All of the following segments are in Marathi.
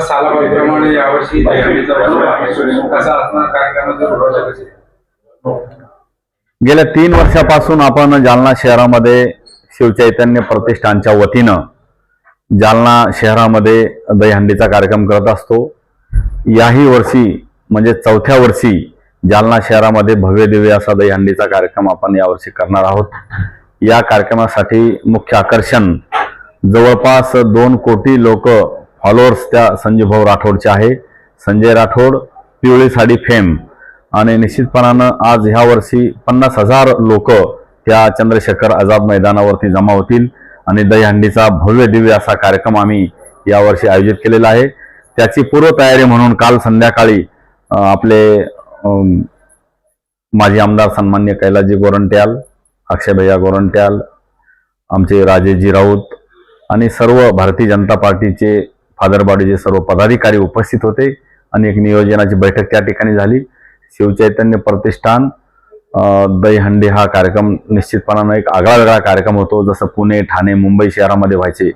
सालाबाईप्रमाणे यावर्षी दहीहंडीचा उत्सव आहे. कसा असणार? कार्यक्रमाचे रूढ कसे गेल्या तीन वर्षापासून आपण जालना शहरामध्ये शिवचैतन्य प्रतिष्ठानच्या वतीनं जालना शहरामध्ये दहीहंडीचा कार्यक्रम करत असतो. याही वर्षी म्हणजे चौथ्या वर्षी जालना शहरामध्ये भव्य दिव्य असा दहीहंडीचा कार्यक्रम आपण यावर्षी करणार आहोत. या कार्यक्रमासाठी मुख्य आकर्षण जवळपास दोन कोटी लोक फॉलोअर्स त्या संजय भाऊ राठोडचे आहे. संजय राठोड पिवळी साडी फेम. आणि निश्चितपणानं आज ह्या वर्षी पन्नास हजार लोक त्या चंद्रशेखर आझाद मैदानावरती जमा होतील. आणि दहीहंडीचा भव्य दिव्य असा कार्यक्रम आम्ही यावर्षी आयोजित केलेला आहे. त्याची पूर्वतयारी म्हणून काल संध्याकाळी आपले माजी आमदार सन्मान्य कैलाजी गोरंट्याल अक्षयभैया गोरंट्याल आमचे राजेजी राऊत आणि सर्व भारतीय जनता पार्टीचे फादरबाडीचे सर्व पदाधिकारी उपस्थित होते आणि एक नियोजनाची बैठक त्या ठिकाणी झाली. शिवचैतन्य प्रतिष्ठान दहीहंडी हा कार्यक्रम निश्चितपणानं एक आगळा वेगळा कार्यक्रम होतो. जसं पुणे ठाणे मुंबई शहरामध्ये व्हायचे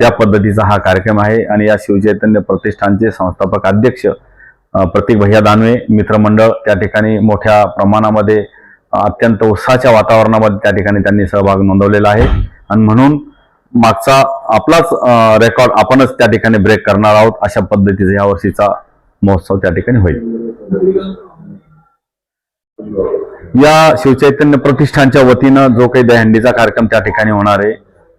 त्या पद्धतीचा हा कार्यक्रम आहे. आणि या शिवचैतन्य प्रतिष्ठानचे संस्थापक अध्यक्ष प्रतीक भैया दानवे मित्रमंडळ त्या ठिकाणी मोठ्या प्रमाणामध्ये अत्यंत उत्साहाच्या वातावरणामध्ये त्या ठिकाणी त्यांनी सहभाग नोंदवलेला आहे. आणि म्हणून मागचा आपलाच रेकॉर्ड आपणच त्या ठिकाणी ब्रेक करणार आहोत. अशा पद्धतीचा या वर्षीचा महोत्सव त्या ठिकाणी होईल. या शिवचैतन्य प्रतिष्ठानच्या वतीनं जो काही दहंडीचा कार्यक्रम त्या ठिकाणी होणार आहे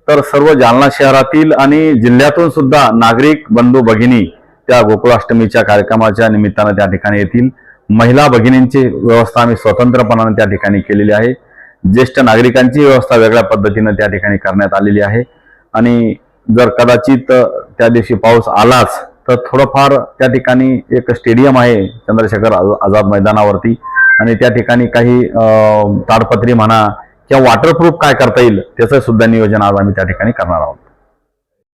तर सर्व जालना शहरातील आणि जिल्ह्यातून सुद्धा नागरिक बंधू भगिनी त्या गोकुळाष्टमीच्या कार्यक्रमाच्या निमित्तानं त्या ठिकाणी येतील. महिला भगिनींची व्यवस्था आम्ही स्वतंत्रपणाने त्या ठिकाणी केलेली आहे. ज्येष्ठ नागरिकांची व्यवस्था वेगळ्या पद्धतीनं त्या ठिकाणी करण्यात आलेली आहे. आणि जर कदाचित त्या दिवशी पाऊस आलाच तर थोडंफार त्या ठिकाणी एक स्टेडियम आहे चंद्रशेखर आझाद मैदानावरती. आणि त्या ठिकाणी काही ताडपत्री म्हणा किंवा वॉटरप्रूफ काय करता येईल त्याचं सुद्धा नियोजन आज आम्ही त्या ठिकाणी करणार आहोत.